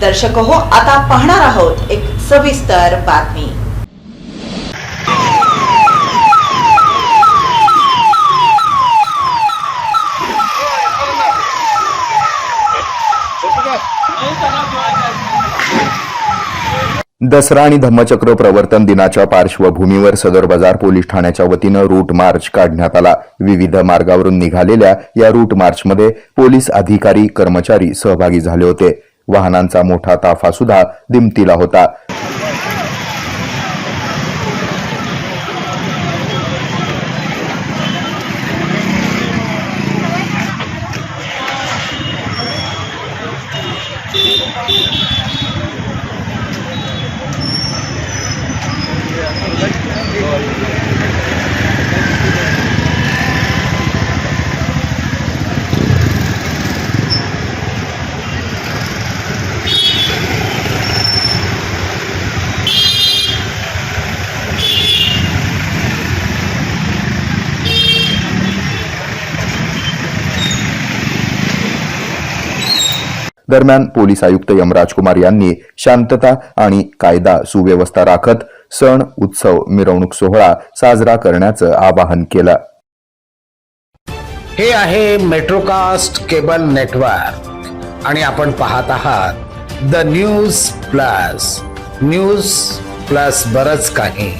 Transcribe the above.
दर्शक हो आता पाहणार आहोत एक सविस्तर बातमी. दसरा आणि धम्मचक्र प्रवर्तन दिनाच्या पार्श्वभूमीवर सदर बाजार पोलीस ठाण्याच्या वतीनं रूट मार्च काढण्यात आला. विविध मार्गावरून निघालेल्या या रूट मार्चमध्ये पोलीस अधिकारी कर्मचारी सहभागी झाले होते. वाहनांचा मोठा ताफा सुद्धा दिमतीला होता. दरम्यान पोलीस आयुक्त यमराज कुमार यांनी शांतता आणि कायदा सुव्यवस्था राखत सण उत्सव मिरवणूक सोहळा साजरा करण्याचं आवाहन केलं. हे आहे मेट्रोकास्ट केबल नेटवर्क आणि आपण पाहत आहात the news plus. News plus बरच काही.